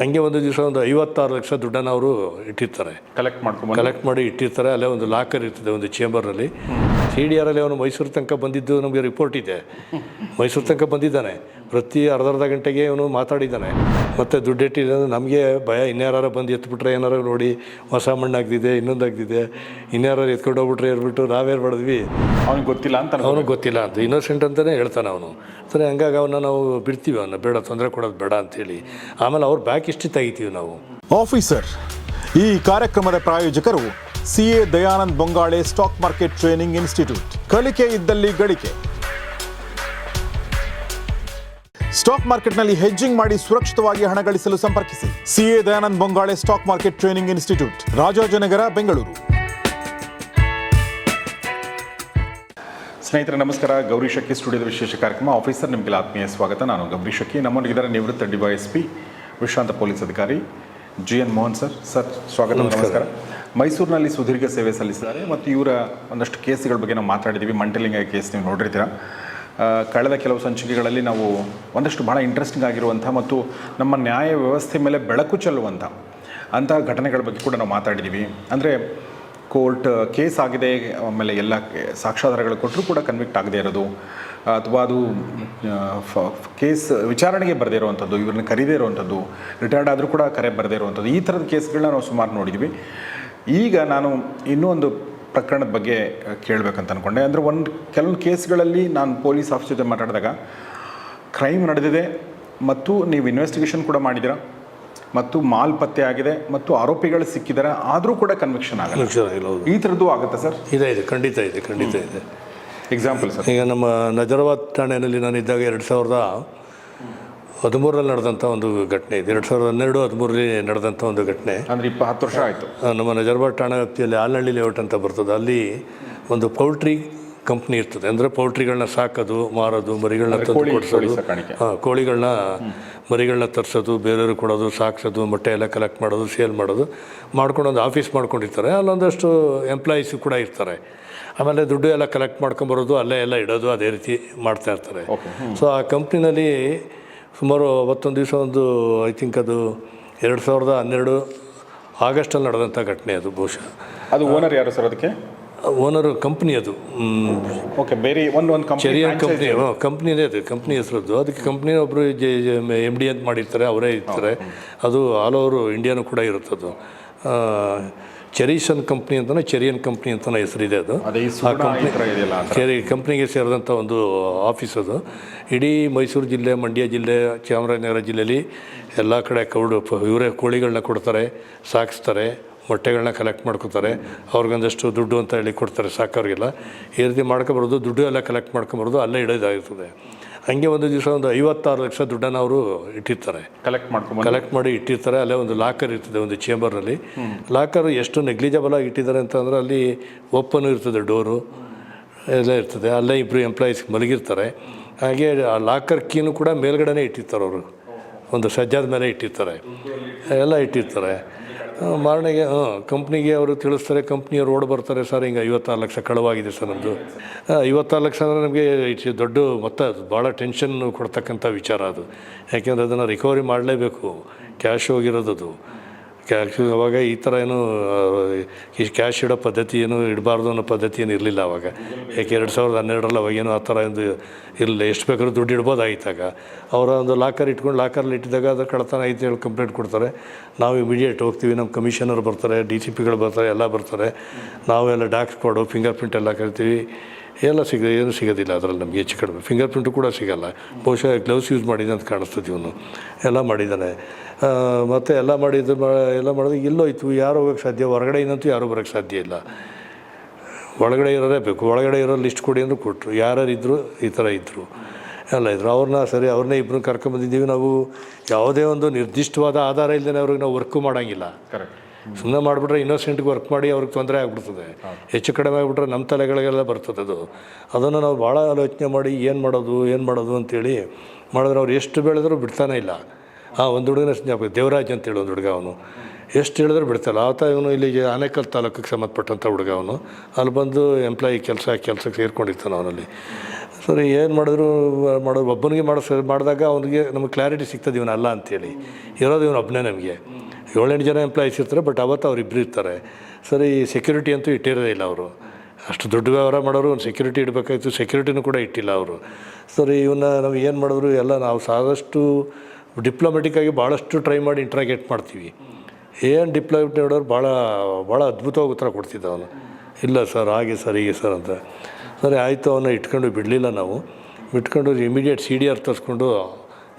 ಹಾಗೆ ಒಂದು ದಿವಸ ಒಂದು ಐವತ್ತಾರು ಲಕ್ಷ ದುಡ್ಡನ್ನು ಅವರು ಇಟ್ಟಿರ್ತಾರೆ. ಕಲೆಕ್ಟ್ ಮಾಡ್ಕೊಂಡು ಕಲೆಕ್ಟ್ ಮಾಡಿ ಇಟ್ಟಿರ್ತಾರೆ. ಅಲ್ಲೇ ಒಂದು ಲಾಕರ್ ಇರ್ತದೆ ಒಂದು ಚೇಂಬರ್ನಲ್ಲಿ ಸಿ ಡಿ ಆರಲ್ಲಿ ಅವನು ಮೈಸೂರು ತನಕ ಬಂದಿದ್ದು ನಮಗೆ ರಿಪೋರ್ಟ್ ಇದೆ. ಮೈಸೂರು ತನಕ ಬಂದಿದ್ದಾನೆ. ಪ್ರತಿ ಅರ್ಧ ಅರ್ಧ ಗಂಟೆಗೆ ಅವನು ಮಾತಾಡಿದ್ದಾನೆ. ಮತ್ತು ದುಡ್ಡಿಟ್ಟಿಲ್ಲ ನಮಗೆ ಭಯ. ಇನ್ಯಾರ ಬಂದು ಎತ್ಬಿಟ್ರೆ ಏನಾರು ನೋಡಿ ಹೊಸ ಮಣ್ಣಾಗ್ದಿದೆ ಇನ್ನೊಂದು ಆಗ್ದಿದೆ. ಇನ್ಯಾರು ಎತ್ಕೊಂಡು ಹೋಗ್ಬಿಟ್ರೆ ಹೇಳ್ಬಿಟ್ಟು ನಾವೇನು ಮಾಡಿದ್ವಿ? ಅವ್ನಿಗೆ ಗೊತ್ತಿಲ್ಲ ಅಂತ ಅವನಿಗೆ ಅವನು ಗೊತ್ತಿಲ್ಲ ಅಂತ. ಇನ್ನೋಸೆಂಟ್ ಅಂತಲೇ ಹೇಳ್ತಾನೆ ಅವನು. ಸರಿ ಹಂಗಾಗಿ ಅವನ್ನ ನಾವು ಬಿಡ್ತೀವಿ ಅವನ್ನ. ಬೇಡ ತೊಂದರೆ ಕೊಡೋದು ಬೇಡ ಅಂತೇಳಿ ಆಮೇಲೆ ಅವ್ರ ಬ್ಯಾಕ್ ಇಷ್ಟು ತೆಗಿತೀವಿ ನಾವು. ಆಫೀಸರ್ ಈ ಕಾರ್ಯಕ್ರಮದ ಪ್ರಾಯೋಜಕರು C A Dayanand Bongale stock market training institute ಕಲಿಕೆ ಇದ್ದಲ್ಲಿ ಗಳಿಕೆ. ಸ್ಟಾಕ್ ಮಾರ್ಕೆಟ್ನಲ್ಲಿ ಹೆಜ್ಜಿಂಗ್ ಮಾಡಿ ಸುರಕ್ಷಿತವಾಗಿ ಹಣ ಗಳಿಸಲು ಸಂಪರ್ಕಿಸಿ. CA A Dayanand Bongale stock market training institute Rajajinagar Bengaluru. ಸ್ನೇಹಿತರೆ ನಮಸ್ಕಾರ. ಗೌರಿ ಶಕ್ಕಿ ಸ್ಟುಡಿಯೋದ ವಿಶೇಷ ಕಾರ್ಯಕ್ರಮ. ಆಫೀಸರ್ ನಿಮಗೆಲ್ಲ ಆತ್ಮೀಯ ಸ್ವಾಗತ. ನಾನು ಗೌರಿ ಶಕ್ಕಿ ನಮ್ಮೊಂದಿಗಿದ್ದಾರೆ ನಿವೃತ್ತ ಡಿವೈಎಸ್ಪಿ ವಿಶ್ರಾಂತ ಪೊಲೀಸ್ ಅಧಿಕಾರಿ G N Mohan sir. Sir ಸ್ವಾಗತ ನಮಸ್ಕಾರ. ಮೈಸೂರಿನಲ್ಲಿ ಸುದೀರ್ಘ ಸೇವೆ ಸಲ್ಲಿಸಿದ್ದಾರೆ ಮತ್ತು ಇವರ ಒಂದಷ್ಟು ಕೇಸ್ಗಳ ಬಗ್ಗೆ ನಾವು ಮಾತಾಡಿದ್ದೀವಿ. ಮಂಟಲಿಂಗ ಕೇಸ್ ನೀವು ನೋಡಿರ್ತೀರ. ಕಳೆದ ಕೆಲವು ಸಂಚಿಕೆಗಳಲ್ಲಿ ನಾವು ಒಂದಷ್ಟು ಬಹಳ ಇಂಟ್ರೆಸ್ಟಿಂಗ್ ಆಗಿರುವಂಥ ಮತ್ತು ನಮ್ಮ ನ್ಯಾಯ ವ್ಯವಸ್ಥೆ ಮೇಲೆ ಬೆಳಕು ಚೆಲ್ಲುವಂಥ ಅಂತಹ ಘಟನೆಗಳ ಬಗ್ಗೆ ಕೂಡ ನಾವು ಮಾತಾಡಿದ್ದೀವಿ. ಅಂದರೆ ಕೋರ್ಟ್ ಕೇಸ್ ಆಗಿದೆ, ಆಮೇಲೆ ಎಲ್ಲ ಸಾಕ್ಷ್ಯಾಧಾರಗಳು ಕೊಟ್ಟರೂ ಕೂಡ ಕನ್ವಿಕ್ಟ್ ಆಗದೆ ಇರೋದು, ಅಥವಾ ಅದು ಕೇಸ್ ವಿಚಾರಣೆಗೆ ಬರದೇ ಇರುವಂಥದ್ದು, ಇವ್ರನ್ನ ಕರೀದೇ ಇರುವಂಥದ್ದು ರಿಟೈರ್ಡ್ ಆದರೂ ಕೂಡ ಕರೆ ಬರದೇ ಇರುವಂಥದ್ದು, ಈ ಥರದ ಕೇಸ್ಗಳನ್ನ ನಾವು ಸುಮಾರು ನೋಡಿದ್ವಿ ಈಗ ನಾನು ಇನ್ನೂ ಒಂದು ಪ್ರಕರಣದ ಬಗ್ಗೆ ಕೇಳಬೇಕಂತ ಅಂದ್ಕೊಂಡೆ ಅಂದರೆ ಒಂದು ಕೆಲವೊಂದು ಕೇಸ್ಗಳಲ್ಲಿ ನಾನು ಪೊಲೀಸ್ ಆಫೀಸ್ ಜೊತೆ ಮಾತಾಡಿದಾಗ ಕ್ರೈಮ್ ನಡೆದಿದೆ ಮತ್ತು ನೀವು ಇನ್ವೆಸ್ಟಿಗೇಷನ್ ಕೂಡ ಮಾಡಿದ್ದೀರಾ ಮತ್ತು ಮಾಲ್ ಪತ್ತೆ ಆಗಿದೆ ಮತ್ತು ಆರೋಪಿಗಳು ಸಿಕ್ಕಿದ್ದಾರೆ ಆದರೂ ಕೂಡ ಕನ್ವಿಕ್ಷನ್ ಆಗಲ್ಲ. ಈ ಥರದ್ದು ಆಗುತ್ತೆ ಸರ್? ಇದೆ ಇದೆ ಖಂಡಿತ ಇದೆ ಖಂಡಿತ ಇದೆ. Example sir. ಈಗ ನಮ್ಮ ನಜರಾಬಾದ್ ಠಾಣೆಯಲ್ಲಿ ನಾನಿದ್ದಾಗ ಎರಡು ಸಾವಿರದ ಹದಿಮೂರರಲ್ಲಿ ನಡೆದಂಥ ಒಂದು ಘಟನೆ ಇದೆ. ಎರಡು ಸಾವಿರದ ಹನ್ನೆರಡು ಹದಿಮೂರಲ್ಲಿ ನಡೆದಂಥ ಒಂದು ಘಟನೆ. ಅಂದರೆ ಇಪ್ಪತ್ತು ವರ್ಷ ಆಯಿತು. ನಮ್ಮ ನಜರ್ಬಾದ್ ಠಾಣಾ ವ್ಯಾಪ್ತಿಯಲ್ಲಿ ಆಲಹಳ್ಳಿ ಲೇಔಟ್ ಅಂತ ಬರ್ತದೆ. ಅಲ್ಲಿ ಒಂದು ಪೌಲ್ಟ್ರಿ ಕಂಪ್ನಿ ಇರ್ತದೆ. ಅಂದರೆ ಪೌಲ್ಟ್ರಿಗಳನ್ನ ಸಾಕೋದು ಮಾರೋದು ಮರಿಗಳನ್ನ ತಂದು ಕೊಡಿಸೋದು. ಹಾಂ ಕೋಳಿಗಳನ್ನ ಮರಿಗಳನ್ನ ತರಿಸೋದು ಬೇರೆಯವ್ರಿಗೆ ಕೊಡೋದು ಸಾಕ್ಸೋದು ಮೊಟ್ಟೆ ಎಲ್ಲ ಕಲೆಕ್ಟ್ ಮಾಡೋದು ಸೇಲ್ ಮಾಡೋದು ಮಾಡ್ಕೊಂಡು ಒಂದು ಆಫೀಸ್ ಮಾಡ್ಕೊಂಡಿರ್ತಾರೆ. ಅಲ್ಲೊಂದಷ್ಟು ಎಂಪ್ಲಾಯೀಸು ಕೂಡ ಇರ್ತಾರೆ. ಆಮೇಲೆ ದುಡ್ಡು ಎಲ್ಲ ಕಲೆಕ್ಟ್ ಮಾಡ್ಕೊಂಬರೋದು ಅಲ್ಲೇ ಎಲ್ಲ ಇಡೋದು ಅದೇ ರೀತಿ ಮಾಡ್ತಾ ಇರ್ತಾರೆ. ಸೊ ಆ ಕಂಪ್ನಿನಲ್ಲಿ ಸುಮಾರು ಅವತ್ತೊಂದು ದಿವಸ ಒಂದು ಐ ಥಿಂಕ್ ಅದು ಎರಡು ಸಾವಿರದ ಹನ್ನೆರಡು ಆಗಸ್ಟಲ್ಲಿ ನಡೆದಂಥ ಘಟನೆ ಅದು ಬಹುಶಃ. ಅದು ಓನರ್ ಯಾರು ಸರ್ ಅದಕ್ಕೆ? ಓನರ್ ಕಂಪ್ನಿ ಅದು. ಓಕೆ ಬೇರೆ ಒಂದು ಒಂದು ಕಂಪನಿ ಕಂಪ್ನಿ ಕಂಪ್ನಿನೇ ಅದು. ಕಂಪ್ನಿ ಹೆಸರದ್ದು. ಅದಕ್ಕೆ ಕಂಪ್ನಿ ಒಬ್ಬರು ಜೆ ಎಂ ಡಿ ಅಂತ ಮಾಡಿರ್ತಾರೆ ಅವರೇ ಇರ್ತಾರೆ. ಅದು ಆಲ್ ಓವರ್ ಇಂಡಿಯಾನು ಕೂಡ ಇರುತ್ತದು. ಚೆರಿಸನ್ ಕಂಪ್ನಿ ಅಂತಲೇ ಚೆರಿಯನ್ ಕಂಪ್ನಿ ಅಂತಲೇ ಹೆಸರಿದೆ ಅದು. ಆ ಕಂಪ್ನಿ ಚೆರಿ ಕಂಪ್ನಿಗೆ ಸೇರಿದಂಥ ಒಂದು ಆಫೀಸ್ ಅದು. ಇಡೀ ಮೈಸೂರು ಜಿಲ್ಲೆ ಮಂಡ್ಯ ಜಿಲ್ಲೆ ಚಾಮರಾಜನಗರ ಜಿಲ್ಲೆಯಲ್ಲಿ ಎಲ್ಲ ಕಡೆ ಕೌಡು ಇವರೇ ಕೋಳಿಗಳನ್ನ ಕೊಡ್ತಾರೆ ಸಾಕಿಸ್ತಾರೆ ಮೊಟ್ಟೆಗಳನ್ನ ಕಲೆಕ್ಟ್ ಮಾಡ್ಕೊತಾರೆ. ಅವ್ರಿಗೊಂದಷ್ಟು ದುಡ್ಡು ಅಂತ ಹೇಳಿ ಕೊಡ್ತಾರೆ ಸಾಕೋರಿಗೆಲ್ಲ ಈ ರೀತಿ ಮಾಡ್ಕೊಬರೋದು ದುಡ್ಡು ಎಲ್ಲ ಕಲೆಕ್ಟ್ ಮಾಡ್ಕೊಂಬರೋದು ಅಲ್ಲೇ ಇಡೋದಾಗಿರ್ತದೆ. ಹಂಗೆ ಒಂದು ದಿವಸ ಒಂದು ಐವತ್ತಾರು ಲಕ್ಷ ದುಡ್ಡನ್ನು ಅವರು ಇಟ್ಟಿರ್ತಾರೆ. ಕಲೆಕ್ಟ್ ಮಾಡ್ಕೊಂಡು ಕಲೆಕ್ಟ್ ಮಾಡಿ ಇಟ್ಟಿರ್ತಾರೆ. ಅಲ್ಲೇ ಒಂದು ಲಾಕರ್ ಇರ್ತದೆ ಒಂದು ಚೇಂಬರ್ನಲ್ಲಿ ಲಾಕರ್ ಎಷ್ಟು ನೆಗ್ಲಿಜಬಲ್ ಆಗಿ ಇಟ್ಟಿದ್ದಾರೆ ಅಂತಂದರೆ ಅಲ್ಲಿ ಓಪನ್ ಇರ್ತದೆ ಡೋರು ಎಲ್ಲ ಇರ್ತದೆ. ಅಲ್ಲೇ ಇಬ್ಬರು ಎಂಪ್ಲಾಯೀಸ್ ಮಲಗಿರ್ತಾರೆ. ಹಾಗೆ ಆ ಲಾಕರ್ ಕೀನು ಕೂಡ ಮೇಲ್ಗಡೆನೇ ಇಟ್ಟಿರ್ತಾರೆ ಅವರು. ಒಂದು ಸಜ್ಜಾದ ಮೇಲೆ ಇಟ್ಟಿರ್ತಾರೆ. ಎಲ್ಲ ಇಟ್ಟಿರ್ತಾರೆ. ಮಾರನೆಗೆ, ಹಾಂ, ಕಂಪ್ನಿಗೆ ಅವರು ತಿಳಿಸ್ತಾರೆ ಕಂಪ್ನಿಯವ್ರು ರೋಡ್ ಬರ್ತಾರೆ, ಸರ್, ಹಿಂಗೆ ಐವತ್ತಾರು ಲಕ್ಷ ಕಳವಾಗಿದೆ ಸರ್ ನಮ್ಮದು ಐವತ್ತಾರು ಲಕ್ಷ ಅಂದರೆ ನಮಗೆ ಇಟ್ಸ್ ದೊಡ್ಡ ಮೊತ್ತ ಭಾಳ ಟೆನ್ಷನ್ ಕೊಡ್ತಕ್ಕಂಥ ವಿಚಾರ ಅದು. ಯಾಕೆಂದರೆ ಅದನ್ನು ರಿಕವರಿ ಮಾಡಲೇಬೇಕು, ಕ್ಯಾಶ್ ಹೋಗಿರೋದು ಅದು ಅವಾಗ ಈ ಥರ ಏನು ಈ ಕ್ಯಾಶ್ ಇಡೋ ಪದ್ಧತಿ ಏನು ಇಡಬಾರ್ದು ಅನ್ನೋ ಪದ್ಧತಿ ಏನು ಇರಲಿಲ್ಲ ಅವಾಗ. ಯಾಕೆ ಎರಡು ಸಾವಿರದ ಹನ್ನೆರಡರಲ್ಲಿ ಅವಾಗೇನು ಆ ಥರ ಒಂದು ಇರಲಿಲ್ಲ. ಎಷ್ಟು ಬೇಕಾದ್ರೂ ದುಡ್ಡು ಇಡ್ಬೋದಾಗಿತ್ತಾಗ ಅವರ ಒಂದು ಲಾಕರ್ ಇಟ್ಕೊಂಡು ಲಾಕರಲ್ಲಿ ಇಟ್ಟಿದಾಗ ಅದು ಕಳ್ತನ ಐತೆ ಹೇಳಿ ಕಂಪ್ಲೇಂಟ್ ಕೊಡ್ತಾರೆ. ನಾವು ಇಮಿಡಿಯೇಟ್ ಹೋಗ್ತೀವಿ, ನಮ್ಮ ಕಮಿಷನರ್ ಬರ್ತಾರೆ ಡಿ ಸಿ ಪಿಗಳು ಬರ್ತಾರೆ, ಎಲ್ಲ ಬರ್ತಾರೆ. ನಾವೆಲ್ಲ ಡಾಕ್ಸ್ ಕೊಡು ಫಿಂಗರ್ ಪ್ರಿಂಟ್ ಎಲ್ಲ ಕರಿತೀವಿ ಎಲ್ಲ ಸಿಗ, ಏನು ಸಿಗೋದಿಲ್ಲ ಅದರಲ್ಲಿ ನಮಗೆ ಹೆಚ್ಚು ಕಡಿಮೆ. ಫಿಂಗರ್ ಪ್ರಿಂಟು ಕೂಡ ಸಿಗಲ್ಲ. ಬಹುಶಃ ಗ್ಲೌಸ್ ಯೂಸ್ ಮಾಡಿದೆ ಅಂತ ಕಾಣಿಸ್ತದೆ ಇವನು ಎಲ್ಲ ಮಾಡಿದ್ದಾನೆ. ಮತ್ತು ಎಲ್ಲ ಮಾಡಿದ್ದು ಎಲ್ಲ ಮಾಡಿದ್ರೆ ಇಲ್ಲೋಯ್ತು ಯಾರು ಹೋಗೋಕ್ಕೆ ಸಾಧ್ಯ? ಹೊರಗಡೆ ಹೊರಗಡೆಯಿಂದಂತೂ ಯಾರೂ ಬರೋಕ್ಕೆ ಸಾಧ್ಯ ಇಲ್ಲ. ಒಳಗಡೆ ಇರೋದೇ ಬೇಕು. ಒಳಗಡೆ ಇರೋ ಲಿಸ್ಟ್ ಕೊಡಿ ಅಂದರೂ ಕೊಟ್ಟರು ಯಾರ್ಯಾರು ಇದ್ದರು ಈ ಥರ ಇದ್ದರು ಎಲ್ಲ ಇದ್ದರು ಅವ್ರನ್ನ ಸರಿ, ಅವ್ರನ್ನೇ ಇಬ್ಬರು ಕರ್ಕೊಂಬಂದಿದ್ದೀವಿ. ನಾವು ಯಾವುದೇ ಒಂದು ನಿರ್ದಿಷ್ಟವಾದ ಆಧಾರ ಇಲ್ಲದೇ ಅವ್ರಿಗೆ ನಾವು ವರ್ಕು ಮಾಡೋಂಗಿಲ್ಲ. ಕರೆಕ್ಟ್ ಸುಮ್ಮನೆ ಮಾಡಿಬಿಟ್ರೆ ಇನ್ನೋಸೆಂಟ್ಗೆ ವರ್ಕ್ ಮಾಡಿ ಅವ್ರಿಗೆ ತೊಂದರೆ ಆಗ್ಬಿಡ್ತದೆ. ಹೆಚ್ಚು ಕಡಿಮೆ ಆಗಿಬಿಟ್ರೆ ನಮ್ಮ ತಲೆಗಳಿಗೆಲ್ಲ ಬರ್ತದೆ ಅದು. ಅದನ್ನು ನಾವು ಭಾಳ ಆಲೋಚನೆ ಮಾಡಿ ಏನು ಮಾಡೋದು ಏನು ಮಾಡೋದು ಅಂತೇಳಿ ಮಾಡಿದ್ರೆ ಅವ್ರು ಎಷ್ಟು ಬೆಳೆದರೂ ಬಿಡ್ತಾನೆ ಇಲ್ಲ. ಆ ಒಂದು ಹುಡುಗನ ಜ್ಞಾಪಕ ದೇವರಾಜ್ ಅಂತೇಳಿ ಒಂದು ಹುಡುಗ ಅವನು. ಎಷ್ಟು ಹೇಳಿದ್ರು ಬಿಡ್ತಲ್ಲ. ಆತ ಇವನು ಇಲ್ಲಿಗೆ ಆನೇಕಲ್ ತಾಲೂಕಿಗೆ ಸಂಬಂಧಪಟ್ಟಂಥ ಹುಡುಗ ಅವನು. ಅಲ್ಲಿ ಬಂದು ಎಂಪ್ಲಾಯಿ ಕೆಲಸ ಕೆಲಸಕ್ಕೆ ಸೇರ್ಕೊಂಡಿರ್ತಾನೆ ಅವನಲ್ಲಿ. ಸರಿ ಏನು ಮಾಡಿದ್ರು ಮಾಡೋದು ಒಬ್ಬನಿಗೆ ಮಾಡಿಸ್ ಮಾಡಿದಾಗ ಅವನಿಗೆ ನಮಗೆ ಕ್ಲಾರಿಟಿ ಸಿಗ್ತದೆ ಇವನಲ್ಲ ಅಲ್ಲ ಅಂತೇಳಿ. ಇರೋದು ಇವನು ಒಬ್ಬನೇ ನಮಗೆ. ಏಳೆಂಟು ಜನ ಎಂಪ್ಲಾಯೀಸ್ ಇರ್ತಾರೆ ಬಟ್ ಅವತ್ತು ಅವ್ರು ಇಬ್ಬರು ಇರ್ತಾರೆ. ಸರಿ ಸೆಕ್ಯೂರಿಟಿ ಅಂತೂ ಇಟ್ಟಿರೋದೇ ಇಲ್ಲ ಅವರು. ಅಷ್ಟು ದೊಡ್ಡ ವ್ಯವಹಾರ ಮಾಡೋರು ಒಂದು ಸೆಕ್ಯೂರಿಟಿ ಇಡಬೇಕಾಯ್ತು ಸೆಕ್ಯೂರಿಟಿನೂ ಕೂಡ ಇಟ್ಟಿಲ್ಲ ಅವರು. ಸರಿ ಇವನ್ನ ನಾವು ಏನು ಮಾಡಿದ್ರು ಎಲ್ಲ ನಾವು ಸಾಕಷ್ಟು ಡಿಪ್ಲೊಮೆಟಿಕ್ಕಾಗಿ ಭಾಳಷ್ಟು ಟ್ರೈ ಮಾಡಿ ಇಂಟ್ರಾಗೇಟ್ ಮಾಡ್ತೀವಿ. ಏನು ಡಿಪ್ಲೊಮೆಟ್ ನೋಡೋರು ಭಾಳ ಭಾಳ ಅದ್ಭುತವಾಗಿ ಉತ್ತರ ಕೊಡ್ತಿದ್ದ ಅವನು. ಇಲ್ಲ ಸರ್, ಹಾಗೆ ಸರ್, ಹೀಗೆ ಸರ್ ಅಂತ. ಸರಿ, ಆಯಿತು ಅವನ್ನ ಇಟ್ಕೊಂಡು ಬಿಡಲಿಲ್ಲ ನಾವು. ಇಟ್ಕೊಂಡು ಇಮಿಡಿಯೇಟ್ ಸಿ ಡಿ ಆರ್ ತರಿಸ್ಕೊಂಡು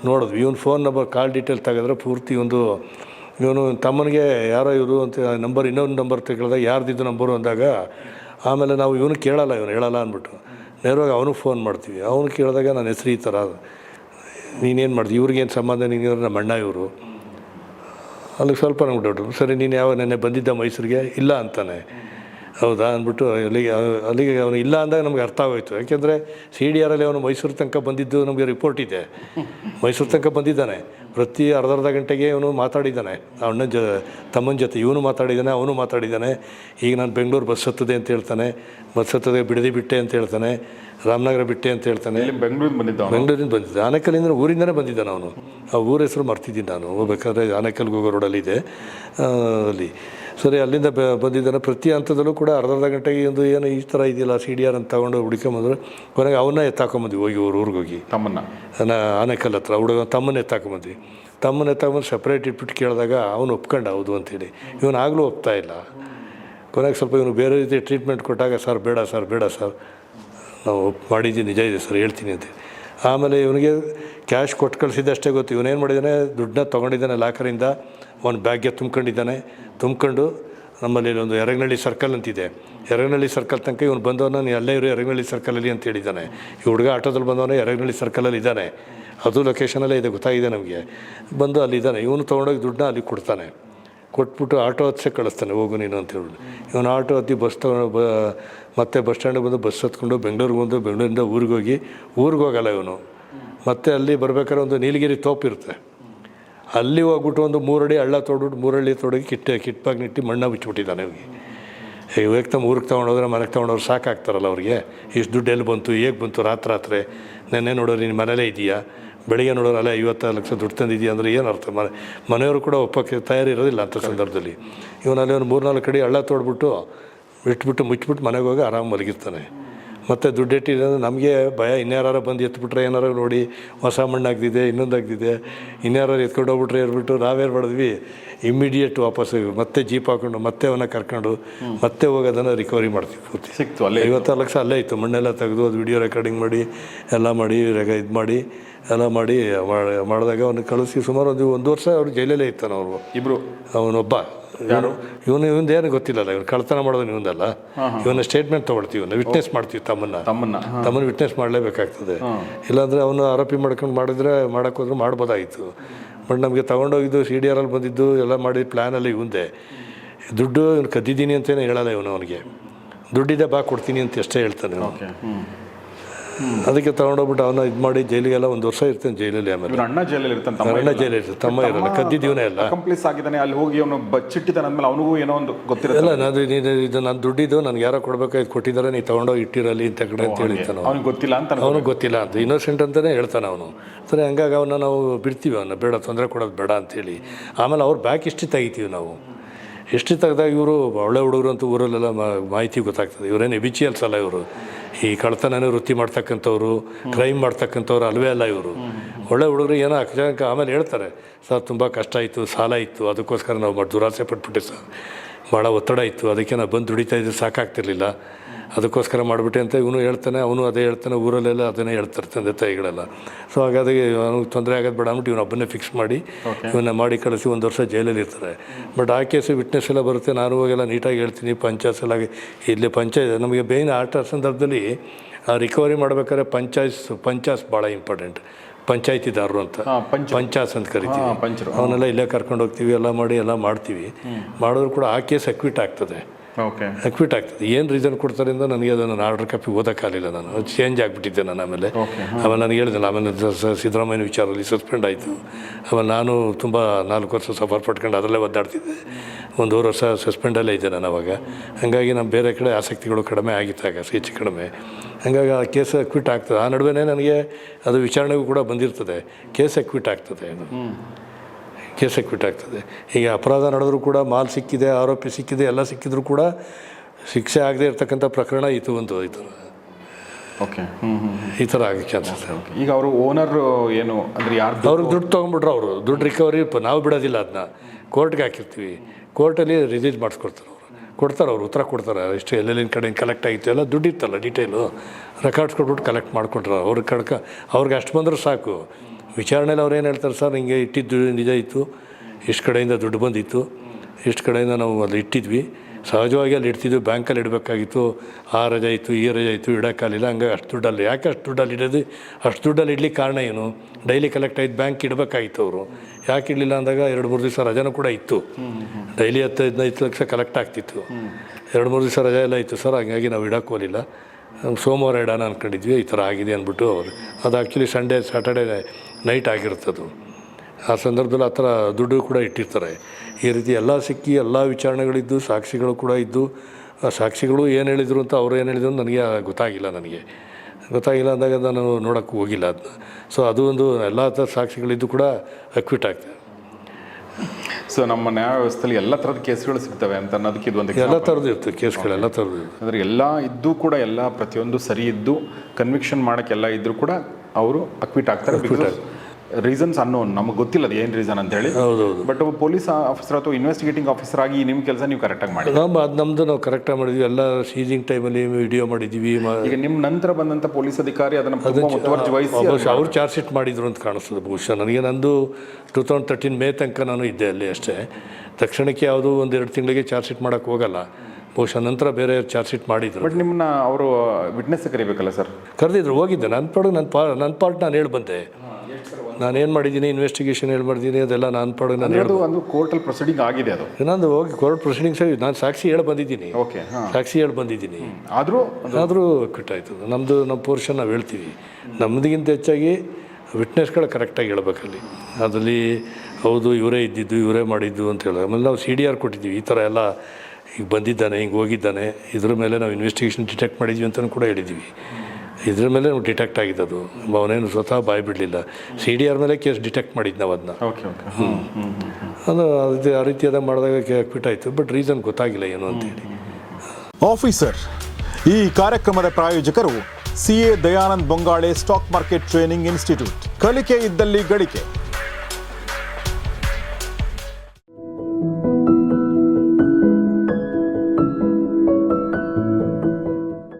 ನೋಡಿದ್ವಿ. ಇವನು ಫೋನ್ ನಂಬರ್ ಕಾಲ್ ಡೀಟೇಲ್ ತೆಗೆದ್ರೆ ಪೂರ್ತಿ ಒಂದು ಇವನು ತಮ್ಮನಿಗೆ ಯಾರೋ ಇವರು ಅಂತ ನಂಬರ್ ಇನ್ನೊಂದು ನಂಬರ್ ತೆಗೆದಾಗ ಯಾರ್ದಿದ್ದು ನಂಬರು ಅಂದಾಗ, ಆಮೇಲೆ ನಾವು ಇವನು ಕೇಳಲ್ಲ, ಇವನು ಹೇಳಲ್ಲ ಅಂದ್ಬಿಟ್ಟು ನೇರವಾಗಿ ಅವನಿಗೆ ಫೋನ್ ಮಾಡ್ತೀವಿ. ಅವನು ಕೇಳಿದಾಗ ನನ್ನ ಹೆಸರು ಈ ಥರ, ನೀನೇನು ಮಾಡ್ತೀವಿ ಇವ್ರಿಗೇನು ಸಂಬಂಧ? ನೀನು ನಮ್ಮ ಅಣ್ಣ ಇವರು. ಅಲ್ಲಿಗೆ ಸ್ವಲ್ಪ ನಮ್ಗೆ ಡೌಟು ಸರಿ, ನೀನು ಯಾವ ನೆನ್ನೆ ಬಂದಿದ್ದ ಮೈಸೂರಿಗೆ? ಇಲ್ಲ ಅಂತಾನೆ. ಹೌದಾ? ಅಂದ್ಬಿಟ್ಟು ಅಲ್ಲಿಗೆ ಅಲ್ಲಿಗೆ ಅವನು ಇಲ್ಲ ಅಂದಾಗ ನಮ್ಗೆ ಅರ್ಥ ಆಗೋಯ್ತು. ಯಾಕೆಂದರೆ ಸಿ ಡಿ ಆರಲ್ಲಿ ಅವನು ಮೈಸೂರು ತನಕ ಬಂದಿದ್ದು ನಮಗೆ ರಿಪೋರ್ಟ್ ಇದೆ. ಮೈಸೂರು ತನಕ ಬಂದಿದ್ದಾನೆ. ಪ್ರತಿ ಅರ್ಧ ಅರ್ಧ ಗಂಟೆಗೆ ಇವನು ಮಾತಾಡಿದ್ದಾನೆ. ಅಣ್ಣನ ಜ ತಮ್ಮನ ಜೊತೆ ಇವನು ಮಾತಾಡಿದ್ದಾನೆ ಅವನು ಮಾತಾಡಿದ್ದಾನೆ. ಈಗ ನಾನು ಬೆಂಗಳೂರು ಬಸ್ ಹತ್ತದೆ ಅಂತ ಹೇಳ್ತಾನೆ. ಬಸ್ ಹತ್ತದೆ ಬಿಡದಿ ಬಿಟ್ಟೆ ಅಂತ ಹೇಳ್ತಾನೆ. ರಾಮನಗರ ಬಿಟ್ಟೆ ಅಂತ ಹೇಳ್ತಾನೆ. ಬೆಂಗಳೂರಿಂದ ಬಂದಿದ್ದ ಬೆಂಗಳೂರಿಂದ ಬಂದಿದ್ದ. ಆನೇಕಲ್ಲಿಂದ ಊರಿಂದನೇ ಬಂದಿದ್ದಾನೆ ಅವನು. ಆ ಊರ ಹೆಸರು ಮರ್ತಿದ್ದೀನಿ ನಾನು. ಹೋಗ್ಬೇಕಾದ್ರೆ ಆನೇಕಲ್ಗೆ ಹೋಗೋ ರೋಡಲ್ಲಿದೆ ಅಲ್ಲಿ. ಸರಿ ಅಲ್ಲಿಂದ ಬ ಬಂದಿದ್ದಾನೆ. ಪ್ರತಿ ಹಂತದಲ್ಲೂ ಕೂಡ ಅರ್ಧ ಅರ್ಧ ಗಂಟೆಗೆ ಒಂದು ಏನು ಈ ಥರ ಇದೆಯಲ್ಲ ಸಿ ಡಿ ಆರ್ ಅಂತ ತಗೊಂಡು ಹುಡ್ಕೊಂಬಂದ್ರೆ ಕೊನೆಗೆ ಅವನ್ನ ಎತ್ತಾಕೊಂಬಂದ್ವಿ ಹೋಗಿ ಅವ್ರ ಊರಿಗೆ ಹೋಗಿ. ತಮ್ಮನ್ನ? ಆನೆಕಲ್ ಹತ್ರ ಹುಡುಗ ತಮ್ಮನ್ನ ಎತ್ತಾಕೊಂಬಂದ್ವಿ. ತಮ್ಮನ್ನ ಎತ್ತಾಕೊಂಬಂದು ಸಪ್ರೇಟ್ ಇಟ್ಬಿಟ್ಟು ಕೇಳಿದಾಗ ಅವನು ಒಪ್ಕೊಂಡ ಹೌದು ಅಂತೇಳಿ ಇವನು ಆಗಲೂ ಒಪ್ತಾ ಇಲ್ಲ. ಕೊನೆಗೆ ಸ್ವಲ್ಪ ಇವನು ಬೇರೆ ರೀತಿ ಟ್ರೀಟ್ಮೆಂಟ್ ಕೊಟ್ಟಾಗ ಸರ್ ಬೇಡ ಸರ್ ಬೇಡ ಸರ್. ನಾವು ಮಾಡಿದ್ದೀನಿ ನಿಜ ಇದೆ ಸರ್ ಹೇಳ್ತೀನಿ ಅಂತ ಆಮೇಲೆ ಇವನಿಗೆ ಕ್ಯಾಶ್ ಕೊಟ್ಟು ಕಳಿಸಿದ್ದಷ್ಟೇ ಗೊತ್ತು. ಇವನೇನು ಮಾಡಿದ್ದಾನೆ ದುಡ್ಡನ್ನ ತೊಗೊಂಡಿದ್ದಾನೆ ಲಾಕರಿಂದ. ಒಂದು ಬ್ಯಾಗ್ಗೆ ತುಂಬ್ಕೊಂಡಿದ್ದಾನೆ. ತುಂಬ್ಕೊಂಡು ನಮ್ಮಲ್ಲಿ ಒಂದು ಎರಗನಹಳ್ಳಿ ಸರ್ಕಲ್ ಅಂತಿದೆ. ಎರಗನಹಳ್ಳಿ ಸರ್ಕಲ್ ತನಕ ಇವನು ಬಂದವನ ನೀನು ಅಲ್ಲೇ ಇರು ಎರಗನಹಳ್ಳಿ ಸರ್ಕಲಲ್ಲಿ ಅಂತ ಹೇಳಿದ್ದಾನೆ. ಈ ಹುಡುಗ ಆಟೋದಲ್ಲಿ ಬಂದವನೇ ಎರಗನಹಳ್ಳಿ ಸರ್ಕಲಲ್ಲಿ ಇದ್ದಾನೆ. ಅದು ಲೊಕೇಶನಲ್ಲೇ ಇದೆ, ಗೊತ್ತಾಗಿದೆ ನಮಗೆ. ಬಂದು ಅಲ್ಲಿದ್ದಾನೆ. ಇವನು ತೊಗೊಂಡೋಗಿ ದುಡ್ಡನ್ನ ಅಲ್ಲಿ ಕೊಡ್ತಾನೆ. ಕೊಟ್ಬಿಟ್ಟು ಆಟೋ ಹತ್ಸೆ ಕಳಿಸ್ತಾನೆ, ಹೋಗು ನೀನು ಅಂತ ಹೇಳಿ ಇವನು ಆಟೋ ಹತ್ತಿ ಬಸ್ ತಗೊಂಡು ಬ, ಮತ್ತೆ ಬಸ್ ಸ್ಟ್ಯಾಂಡಿಗೆ ಬಂದು ಬಸ್ ಹತ್ಕೊಂಡು ಬೆಂಗಳೂರಿಗೆ ಬಂದು ಬೆಂಗಳೂರಿಂದ ಊರಿಗೆ ಹೋಗಿ, ಊರಿಗೆ ಹೋಗಲ್ಲ ಇವನು. ಮತ್ತೆ ಅಲ್ಲಿ ಬರ್ಬೇಕಾದ್ರೆ ಒಂದು ನೀಲಗಿರಿ ತೋಪಿರುತ್ತೆ ಅಲ್ಲಿ ಹೋಗ್ಬಿಟ್ಟು ಒಂದು ಮೂರಡಿ ಹಳ್ಳ ತೊಡ್ಬಿಟ್ಟು ಮೂರಳ್ಳಿ ತೊಡಗಿ ಕಿಟ್ಟ, ಕಿಟ್ಪಾಗಿ ನಿಟ್ಟು ಮಣ್ಣ ಬಿಚ್ಚಿಬಿಟ್ಟಿದ್ದಾನೆ ಅವ್ರಿಗೆ ಇವಾಗ ತಮ್ಮ ಊರಿಗೆ ತೊಗೊಂಡೋದ್ರೆ ಮನೆಗೆ ತೊಗೊಂಡವ್ರು ಸಾಕಾಗ್ತಾರಲ್ಲ ಅವ್ರಿಗೆ. ಇಷ್ಟು ದುಡ್ಡು ಎಲ್ಲಿ ಬಂತು, ಹೇಗೆ ಬಂತು ರಾತ್ರಿ ರಾತ್ರಿ ನೆನ್ನೆ ನೋಡೋರು ನೀನು ಮನೇಲೇ ಇದೆಯಾ? ಬೆಳಿಗ್ಗೆ ನೋಡೋರು ಅಲ್ಲೇ ಐವತ್ತು ಲಕ್ಷ ದುಡ್ಡು ತಂದಿದ್ದೀಯ ಅಂದರೆ ಏನು ಅರ್ಥ? ಮನೆ, ಮನೆಯವರು ಕೂಡ ಒಪ್ಪಕ್ಕೆ ತಯಾರಿರೋದಿಲ್ಲ ಅಂಥ ಸಂದರ್ಭದಲ್ಲಿ. ಇವನಲ್ಲಿ ಒಂದು ಮೂರ್ನಾಲ್ಕು ಕಡೆ ಹಳ್ಳ ತೋಡ್ಬಿಟ್ಟು ಬಿಟ್ಬಿಟ್ಟು ಮುಚ್ಚಿಬಿಟ್ಟು ಮನೆಗೆ ಹೋಗಿ ಆರಾಮ ಮಲಗಿರ್ತಾನೆ. ಮತ್ತು ಅಂದರೆ ನಮಗೆ ಭಯ. ಇನ್ಯಾರು ಬಂದು ಎತ್ಬಿಟ್ರೆ ಏನಾರು ನೋಡಿ ಹೊಸ ಮಣ್ಣು ಆಗ್ತಿದೆ ಇನ್ನೊಂದು ಆಗ್ತಿದೆ ಇನ್ಯಾರು ಎತ್ಕೊಂಡು ಹೋಗ್ಬಿಟ್ರೆ ಏರ್ಬಿಟ್ಟು ನಾವೇನು ಮಾಡಿದ್ವಿ? ಇಮ್ಮಿಡಿಯೇಟ್ ವಾಪಸ್ ಮತ್ತೆ ಜೀಪ್ ಹಾಕೊಂಡು ಮತ್ತೆ ಅವನ್ನ ಕರ್ಕೊಂಡು ಮತ್ತೆ ಹೋಗಿ ಅದನ್ನು ರಿಕವರಿ ಮಾಡ್ತೀವಿ ಪೂರ್ತಿ. ಸಿಕ್ತು ಅಲ್ಲೇ ಐವತ್ತಾರು ಲಕ್ಷ ಅಲ್ಲೇ ಇತ್ತು. ಮಣ್ಣೆಲ್ಲ ತೆಗೆದು ಅದು ವಿಡಿಯೋ ರೆಕಾರ್ಡಿಂಗ್ ಮಾಡಿ ಎಲ್ಲ ಮಾಡಿ ರೆಗ ಇದು ಮಾಡಿ ಎಲ್ಲ ಮಾಡಿ ಮಾಡ್- ಮಾಡಿದಾಗ ಅವನು ಕಳಿಸಿ ಸುಮಾರು ಒಂದು ಒಂದು ವರ್ಷ ಅವ್ರು ಜೈಲಲ್ಲೇ ಇರ್ತಾನೆ ಅವರು. ಇಬ್ರು? ಅವನೊಬ್ಬ. ಯಾರು? ಇವನು ಇವಂದೇನು ಗೊತ್ತಿಲ್ಲಲ್ಲ ಇವನು ಕಳ್ತನ ಮಾಡೋದು ಇವಂದಲ್ಲ. ಇವನ ಸ್ಟೇಟ್ಮೆಂಟ್ ತಗೊಳ್ತೀವಿ ಇವನ್ನ ವಿಟ್ನೆಸ್ ಮಾಡ್ತೀವಿ ತಮ್ಮನ್ನ. ತಮ್ಮನ್ನ. ತಮ್ಮನ್ನ ವಿಟ್ನೆಸ್ ಮಾಡಲೇಬೇಕಾಗ್ತದೆ. ಇಲ್ಲಾಂದ್ರೆ ಅವನು ಆರೋಪಿ ಮಾಡ್ಕೊಂಡು ಮಾಡಿದ್ರೆ ಮಾಡೋಕೆ ಹೋದ್ರೆ ಮಾಡ್ಬೋದಾಗಿತ್ತು ಬಟ್ ನಮಗೆ ತಗೊಂಡೋಗಿದ್ದು ಸಿ ಡಿ ಅಲ್ಲಿ ಬಂದಿದ್ದು ಎಲ್ಲ ಮಾಡಿ ಪ್ಲ್ಯಾನಲ್ಲಿ ಇವಂದೆ. ದುಡ್ಡು ಇವ್ನು ಕದ್ದಿದ್ದೀನಿ ಅಂತಲೇ ಹೇಳಲ್ಲ ಇವನು ಅವನಿಗೆ. ದುಡ್ಡಿದೆ ಬಾ ಕೊಡ್ತೀನಿ ಅಂತ ಎಷ್ಟೇ ಹೇಳ್ತಾನೆ ಅವ್ನು. ಅದಕ್ಕೆ ತಗೊಂಡೋಗ್ಬಿಟ್ಟು ಅವನ ಇದು ಮಾಡಿ ಜೈಲಿಗೆಲ್ಲ ಒಂದು ವರ್ಷ ಇರ್ತಾನೆ ಜೈಲಲ್ಲಿ ಆಮೇಲೆ. ಅಣ್ಣ ಜೈಲಲ್ಲಿ ಇರ್ತಾನೆ ತಮ್ಮ ಅಣ್ಣ ಜೈಲಲ್ಲಿ ಇರ್ತಾನೆ ತಮ್ಮ ಇರಲ್ಲ ಕದ್ದಿದ್ದೀವನೇ ಅಲ್ಲ. ಕಂಪ್ಲೀಸ್ ಆಗಿದ್ದಾನೆ ಅಲ್ಲಿ ಹೋಗಿ ಅವನು ಬಚ್ಚಿಟ್ಟಿದ್ದಾನೆ ಆಮೇಲೆ ಅವನಿಗೂ ಏನೋ ಒಂದು ಗೊತ್ತಿರಲ್ಲ ಇಲ್ಲ ನಾನು ನೀನು ಇದು ನಾನು ದುಡ್ಡಿದ್ದು ನನಗೆ ಯಾರೋ ಕೊಡ್ಬೇಕಾಯ್ತು ಕೊಟ್ಟಿದ್ದಾರೆ ನೀ ತಗೊಂಡೋಗಿ ಇಟ್ಟಿರಲಿ ಅಂತ ಕಡೆ ಅಂತ ಹೇಳ್ತಾನೆ ಅವ್ನಿಗೆ ಗೊತ್ತಿಲ್ಲ ಅಂತ ಅವನಿಗೆ ಗೊತ್ತಿಲ್ಲ ಅಂತ ಇನ್ನೋಸೆಂಟ್ ಅಂತಲೇ ಹೇಳ್ತಾನೆ ಅವನು. ಸರಿ ಹಂಗಾಗಿ ಅವನ್ನ ನಾವು ಬಿಡ್ತೀವಿ ಅವನ್ನ ಬೇಡ ತೊಂದರೆ ಕೊಡೋದು ಬೇಡ ಅಂತೇಳಿ ಆಮೇಲೆ ಅವ್ರ ಬ್ಯಾಕ್ ಇಷ್ಟು ತೆಗಿತೀವಿ ನಾವು. ಎಷ್ಟು ತೆಗ್ದಾಗ ಇವರು ಒಳ್ಳೆ ಹುಡುಗರು ಅಂತ ಊರಲ್ಲೆಲ್ಲ ಮಾಹಿತಿ ಗೊತ್ತಾಗ್ತದೆ. ಇವರೇನು ಎಬಿಚಿಯಲ್ಸ್ ಅಲ್ಲ ಇವರು. ಈ ಕಳ್ತನನೇ ವೃತ್ತಿ ಮಾಡ್ತಕ್ಕಂಥವ್ರು ಕ್ರೈಮ್ ಮಾಡ್ತಕ್ಕಂಥವ್ರು ಅಲ್ಲವೇ ಅಲ್ಲ ಇವರು. ಒಳ್ಳೆ ಹುಡುಗರು ಏನೋ ಅಕ್ಷಾಂಕ ಆಮೇಲೆ ಹೇಳ್ತಾರೆ, ಸರ್, ತುಂಬ ಕಷ್ಟ ಆಯಿತು, ಸಾಲ ಇತ್ತು ಅದಕ್ಕೋಸ್ಕರ ನಾವು ದುರಾಸೆ ಪಟ್ಬಿಟ್ಟೆ ಸರ್. ಭಾಳ ಒತ್ತಡ ಇತ್ತು. ಅದಕ್ಕೆ ನಾನು ಬಂದು ದುಡಿತಾ ಇದ್ದರೆ ಸಾಕಾಗ್ತಿರ್ಲಿಲ್ಲ. ಅದಕ್ಕೋಸ್ಕರ ಮಾಡಿಬಿಟ್ಟೆ ಅಂತ ಇವನು ಹೇಳ್ತಾನೆ ಅವನು ಅದೇ ಹೇಳ್ತಾನೆ ಊರಲ್ಲೆಲ್ಲ ಅದನ್ನೇ ಹೇಳ್ತಾರೆ ತಂದೆ ತಾಯಿಗಳೆಲ್ಲ. ಸೊ ಹಾಗಾಗಿ ಅವನಿಗೆ ತೊಂದರೆ ಆಗೋದು ಬೇಡ ಅಂದ್ಬಿಟ್ಟು ಇವನು ಹಬ್ಬನೇ ಫಿಕ್ಸ್ ಮಾಡಿ ಇವನ್ನ ಮಾಡಿ ಕಳಿಸಿ ಒಂದು ವರ್ಷ ಜೈಲಲ್ಲಿ ಇರ್ತಾರೆ. ಬಟ್ ಆ ಕೇಸು ವಿಟ್ನೆಸ್ ಎಲ್ಲ ಬರುತ್ತೆ. ನಾನು ಹೋಗೆಲ್ಲ ನೀಟಾಗಿ ಹೇಳ್ತೀನಿ ಪಂಚಾಯತ್ ಎಲ್ಲ ಇಲ್ಲಿ ಪಂಚಾಯತ್ ನಮಗೆ ಬೇನ್ ಆಟ ಸಂದರ್ಭದಲ್ಲಿ ರಿಕವರಿ ಮಾಡ್ಬೇಕಾದ್ರೆ ಪಂಚಾಯತ್ ಪಂಚಾಯತ್ ಭಾಳ ಇಂಪಾರ್ಟೆಂಟ್ ಪಂಚಾಯತಿದಾರರು ಅಂತ. ಪಂಚಾಸ್ ಅಂತ ಕರಿತೀವಿ. ಅವನ್ನೆಲ್ಲ ಇಲ್ಲೇ ಕರ್ಕೊಂಡು ಹೋಗ್ತೀವಿ ಎಲ್ಲ ಮಾಡಿ ಎಲ್ಲ ಮಾಡ್ತೀವಿ. ಮಾಡಿದ್ರು ಕೂಡ ಆ ಕೇಸ್ ಅಕ್ವಿಟ್ ಆಗ್ತದೆ. ಓಕೆ. ಅಕ್ವಿಟ್ ಆಗ್ತದೆ. ಏನು ರೀಸನ್ ಕೊಡ್ತಾರೆ ಅಂತ ನನಗೆ ಅದನ್ನು ಆರ್ಡರ್ ಕಾಪಿ ಓದೋಕ್ಕಾಗಲಿಲ್ಲ ನಾನು. ಚೇಂಜ್ ಆಗಿಬಿಟ್ಟಿದ್ದೆ ನಾನು ಆಮೇಲೆ. ಆಮೇಲೆ ನನಗೆ ಹೇಳಿದ್ನಲ್ಲ ಆಮೇಲೆ ಸಿದ್ದರಾಮಯ್ಯ ವಿಚಾರದಲ್ಲಿ ಸಸ್ಪೆಂಡ್ ಆಯಿತು. ಆಮೇಲೆ ನಾನು ತುಂಬ ನಾಲ್ಕು ವರ್ಷ ಸಫರ್ ಪಟ್ಕೊಂಡು ಅದರಲ್ಲೇ ಒದ್ದಾಡ್ತಿದ್ದೆ. ಒಂದೂವರೆ ವರ್ಷ ಸಸ್ಪೆಂಡಲ್ಲೇ ಇದ್ದೆ ನಾನು ಅವಾಗ. ಹಾಗಾಗಿ ನಮ್ಮ ಬೇರೆ ಕಡೆ ಆಸಕ್ತಿಗಳು ಕಡಿಮೆ ಆಗಿತ್ತಾಗ ಹೆಚ್ಚು ಕಡಿಮೆ. ಹಾಗಾಗಿ ಆ ಕೇಸ್ ಅಕ್ವಿಟ್ ಆಗ್ತದೆ. ಆ ನಡುವೆ ನನಗೆ ಅದು ವಿಚಾರಣೆಗೂ ಕೂಡ ಬಂದಿರ್ತದೆ. ಕೇಸ್ ಅಕ್ವಿಟ್ ಆಗ್ತದೆ ಅದು. ಕೇಸ್ ಅಕ್ವಿಟ್ ಆಗ್ತದೆ. ಈಗ ಅಪರಾಧ ನಡೆದರೂ ಕೂಡ ಮಾಲ್ ಸಿಕ್ಕಿದೆ ಆರೋಪಿ ಸಿಕ್ಕಿದೆ ಎಲ್ಲ ಸಿಕ್ಕಿದ್ರು ಕೂಡ ಶಿಕ್ಷೆ ಆಗದೆ ಇರತಕ್ಕಂಥ ಪ್ರಕರಣ ಇತ್ತು ಒಂದು ಈ ಥರ ಓಕೆ ಈ ಥರ ಆಗೋ ಚಾನ್ಸಸ್ ಈಗ ಅವರು ಓನರ್ ಏನು ಅಂದರೆ ಯಾರು ಅವ್ರಿಗೆ ದುಡ್ಡು ತೊಗೊಂಡ್ಬಿಟ್ರು ಅವರು. ದುಡ್ಡು ರಿಕವರಿ ನಾವು ಬಿಡೋದಿಲ್ಲ ಅದನ್ನ ಕೋರ್ಟ್ಗೆ ಹಾಕಿರ್ತೀವಿ. ಕೋರ್ಟಲ್ಲಿ ರಿಲೀಸ್ ಮಾಡಿಸ್ಕೊಡ್ತಾರೆ. ಕೊಡ್ತಾರೆ, ಅವ್ರು ಉತ್ತರ ಕೊಡ್ತಾರೆ. ಎಷ್ಟು ಎಲ್ಲೆಲ್ಲಿನ ಕಡೆ ಕಲೆಕ್ಟ್ ಆಗಿತ್ತು ಎಲ್ಲ ದುಡ್ಡು ಇತ್ತಲ್ಲ ಡೀಟೇಲು ರೆಕಾರ್ಡ್ಸ್ ಕೊಟ್ಬಿಟ್ಟು ಕಲೆಕ್ಟ್ ಮಾಡ್ಕೊಂಡ್ರೆ. ಅವ್ರಿಗೆ ಕಡ್ಕ ಅವ್ರಿಗೆ ಅಷ್ಟು ಬಂದರೂ ಸಾಕು. ವಿಚಾರಣೆಯಲ್ಲಿ ಅವ್ರು ಏನು ಹೇಳ್ತಾರೆ, ಸರ್, ಹಿಂಗೆ ಇಟ್ಟಿದ್ದು, ನಿಜ ಇತ್ತು. ಇಷ್ಟು ಕಡೆಯಿಂದ ದುಡ್ಡು ಬಂದಿತ್ತು. ಇಷ್ಟು ಕಡೆಯಿಂದ ನಾವು ಅಲ್ಲಿ ಇಟ್ಟಿದ್ವಿ. ಸಹಜವಾಗಿ ಅಲ್ಲಿ ಇಡ್ತಿದ್ವಿ ಬ್ಯಾಂಕಲ್ಲಿ ಇಡಬೇಕಾಗಿತ್ತು. ಆ ರಜೆ ಇತ್ತು ಈ ರಜೆ ಇತ್ತು ಇಡೋಕ್ಕಾಗಲಿಲ್ಲ. ಹಂಗಾಗಿ ಅಷ್ಟು ದುಡ್ಡಲ್ಲಿ, ಯಾಕೆ ಅಷ್ಟು ದುಡ್ಡಲ್ಲಿ ಇಡೋದು? ಅಷ್ಟು ದುಡ್ಡಲ್ಲಿ ಇಡ್ಲಿಕ್ಕೆ ಕಾರಣ ಏನು? ಡೈಲಿ ಕಲೆಕ್ಟ್ ಆಯ್ತು ಬ್ಯಾಂಕ್ ಇಡಬೇಕಾಗಿತ್ತು ಅವರು. ಯಾಕೆ ಇಡಲಿಲ್ಲ ಅಂದಾಗ ಎರಡು, ಮೂರು ದಿವಸ ರಜೆನೂ ಕೂಡ ಇತ್ತು. ಡೈಲಿ ಹತ್ತು ಹದಿನೈದು ಲಕ್ಷ ಕಲೆಕ್ಟ್ ಆಗ್ತಿತ್ತು. ಎರಡು, ಮೂರು ದಿವಸ ರಜೆ ಎಲ್ಲ ಇತ್ತು. ಸರ್, ಹಾಗಾಗಿ ನಾವು ಇಡೋಕ್ಕೋಲಿಲ್ಲ ಸೋಮವಾರ ಇಡೋಣ ಅಂದ್ಕೊಂಡಿದ್ವಿ ಈ ಥರ ಆಗಿದೆ ಅಂದ್ಬಿಟ್ಟು ಅವರು. ಅದು ಆ್ಯಕ್ಚುಲಿ ಸಂಡೇ ಸ್ಯಾಟರ್ಡೇ ನೈಟ್ ಆಗಿರುತ್ತದು ಆ ಸಂದರ್ಭದಲ್ಲಿ ಆ ಥರ ದುಡ್ಡು ಕೂಡ ಇಟ್ಟಿರ್ತಾರೆ. ಈ ರೀತಿ ಎಲ್ಲ ಸಿಕ್ಕಿ ಎಲ್ಲ ವಿಚಾರಣೆಗಳಿದ್ದು ಸಾಕ್ಷಿಗಳು ಕೂಡ ಇದ್ದು ಆ ಸಾಕ್ಷಿಗಳು ಏನು ಹೇಳಿದರು ಅಂತ ಅವ್ರು ಏನು ಹೇಳಿದ್ರು ಅಂತ ನನಗೆ ಗೊತ್ತಾಗಿಲ್ಲ ನನಗೆ. ಗೊತ್ತಾಗಿಲ್ಲ ಅಂದಾಗ ನಾನು ನೋಡೋಕ್ಕೆ ಹೋಗಿಲ್ಲ. ಅದನ್ನ ಸೊ ಅದು ಒಂದು ಎಲ್ಲ ಥರ ಸಾಕ್ಷಿಗಳಿದ್ದು ಕೂಡ ಅಕ್ವಿಟ್ ಆಗ್ತದೆ. ಸೊ ನಮ್ಮ ನ್ಯಾಯ ವ್ಯವಸ್ಥೆಯಲ್ಲಿ ಎಲ್ಲ ಥರದ ಕೇಸ್ಗಳು ಸಿಗ್ತವೆ ಅಂತ ಅನ್ನೋದಕ್ಕೆ ಇದು ಒಂದು ಎಲ್ಲ ಥರದ್ದು ಇರ್ತದೆ ಕೇಸ್ಗಳೆಲ್ಲ ಥರದ್ದು ಇರ್ತದೆ. ಅಂದರೆ ಎಲ್ಲ ಇದ್ದು ಕೂಡ ಎಲ್ಲ ಪ್ರತಿಯೊಂದು ಸರಿ ಇದ್ದು ಕನ್ವಿಕ್ಷನ್ ಮಾಡೋಕ್ಕೆಲ್ಲ ಇದ್ದರೂ ಕೂಡ ಅವರು ಅಕ್ವಿಟ್ ಆಗ್ತಾರೆ. ರೀಸನ್ಸ್ ಅನ್ನೋನ್ ನಮಗೆ ಗೊತ್ತಿಲ್ಲ ಅದು ಏನು ರೀಸನ್ ಅಂತ ಹೇಳಿ ಹೌದೌದು. ಬಟ್ ಪೊಲೀಸ್ ಆಫೀಸರ್ ಅಥವಾ ಇನ್ವೆಸ್ಟಿಗೇಟಿಂಗ್ ಆಫೀಸರ್ ಆಗಿ ನಿಮ್ಮ ಕೆಲಸ ನೀವು ಕರೆಕ್ಟಾಗಿ ಮಾಡಿ ನಮ್ಮ ಅದು ನಮ್ಮದು ನಾವು ಕರೆಕ್ಟಾಗಿ ಮಾಡಿದ್ವಿ. ಎಲ್ಲ ಸೀಸಿಂಗ್ ಟೈಮಲ್ಲಿ ವಿಡಿಯೋ ಮಾಡಿದ್ವಿ. ಈಗ ನಿಮ್ಮ ನಂತರ ಬಂದಂಥ ಪೊಲೀಸ್ ಅಧಿಕಾರಿ ಅದನ್ನು ಮುತುವರ್ಜಿ ವಹಿಸಿ ಅವ್ರು ಚಾರ್ಜ್ ಶೀಟ್ ಮಾಡಿದ್ರು ಅಂತ ಕಾಣಿಸ್ತದೆ ಬಹುಶಃ. ನನಗೆ ನಂದು ಟೂ ತೌಸಂಡ್ ತರ್ಟೀನ್ ಮೇ ತನಕ ನಾನು ಇದ್ದೆ ಅಲ್ಲಿ ಅಷ್ಟೇ. ತಕ್ಷಣಕ್ಕೆ ಯಾವುದೋ ಒಂದು ಎರಡು ತಿಂಗಳಿಗೆ ಚಾರ್ಜ್ ಶೀಟ್ ಮಾಡೋಕೆ ಹೋಗಲ್ಲ. ಬಹುಶಃ ನಂತರ ಬೇರೆ ಚಾರ್ಜ್ ಶೀಟ್ ಮಾಡಿದ್ರು. ಬಟ್ ನಿಮ್ಮನ್ನ ಅವರು ವಿಟ್ನೆಸ್ ಕರಿಬೇಕಲ್ಲ ಸರ್? ಕರೆದಿದ್ರು ಹೋಗಿದ್ದೆ. ನನ್ನ ಪಾಡು ನನ್ನ ಪಾ ನನ್ನ ಪಾರ್ಟ್ ನಾನು ಹೇಳಿ ಬಂದೆ ನಾನು ಏನು ಮಾಡಿದ್ದೀನಿ ಇನ್ವೆಸ್ಟಿಗೇಷನ್ ಹೇಳಿ ಮಾಡಿದ್ದೀನಿ ಅದೆಲ್ಲ ನಾನು ಪಾಡು ನಾನು ಅದು ಒಂದು ಕೋರ್ಟಲ್ಲಿ ಪ್ರೊಸೀಡಿಂಗ್ ಆಗಿದೆ ಅದು. ಇನ್ನೊಂದು ಹೋಗಿ ಕೋರ್ಟ್ ಪ್ರೊಸೀಡಿಂಗ್ಸ್ ನಾನು ಸಾಕ್ಷಿ ಹೇಳಿ ಬಂದಿದ್ದೀನಿ. ಓಕೆ ಸಾಕ್ಷಿ ಹೇಳಿ ಬಂದಿದ್ದೀನಿ. ಆದರೂ ಆದರೂ ಕಟ್ ಆಯ್ತು ನಮ್ಮದು ನಮ್ಮ ಪೋರ್ಷನ್ ನಾವು ಹೇಳ್ತೀವಿ. ನಮ್ಮದಿಗಿಂತ ಹೆಚ್ಚಾಗಿ ವಿಟ್ನೆಸ್ಗಳು ಕರೆಕ್ಟಾಗಿ ಹೇಳ್ಬೇಕಲ್ಲಿ. ಅದರಲ್ಲಿ ಹೌದು ಇವರೇ ಇದ್ದಿದ್ದು ಇವರೇ ಮಾಡಿದ್ದು ಅಂತ ಹೇಳಿ. ಆಮೇಲೆ ನಾವು ಸಿ ಡಿ ಆರ್ ಕೊಟ್ಟಿದ್ದೀವಿ. ಈ ಥರ ಎಲ್ಲ ಈಗ ಬಂದಿದ್ದಾನೆ ಹಿಂಗೆ ಹೋಗಿದ್ದಾನೆ. ಇದ್ರ ಮೇಲೆ ನಾವು ಇನ್ವೆಸ್ಟಿಗೇಷನ್ ಡಿಟೆಕ್ಟ್ ಮಾಡಿದ್ವಿ ಅಂತಲೂ ಕೂಡ ಹೇಳಿದ್ದೀವಿ. ಇದ್ರ ಮೇಲೆ ಡಿಟೆಕ್ಟ್ ಆಗಿದೆ ಅದು ಅವನೇನು ಸ್ವತಃ ಬಾಯಿ ಬಿಡಲಿಲ್ಲ. ಸಿ ಡಿ ಆರ್ ಮೇಲೆ ಕೇಸ್ ಡಿಟೆಕ್ಟ್ ಮಾಡಿದ್ದು ನಾವು ಅದನ್ನ ಓಕೆ. ಓಕೆ ಹ್ಞೂ ಅದು ಅದು ಆ ರೀತಿಯಾದ ಮಾಡಿದಾಗ ಕ್ವಿಟ್ ಆಯಿತು. ಬಟ್ ರೀಸನ್ ಗೊತ್ತಾಗಿಲ್ಲ ಏನು ಅಂತೇಳಿ ಆಫೀಸರ್ ಈ ಕಾರ್ಯಕ್ರಮದ ಪ್ರಾಯೋಜಕರು C A Dayanand Bongale stock market training institute. ಕಲಿಕೆ ಇದ್ದಲ್ಲಿ ಗಳಿಕೆ.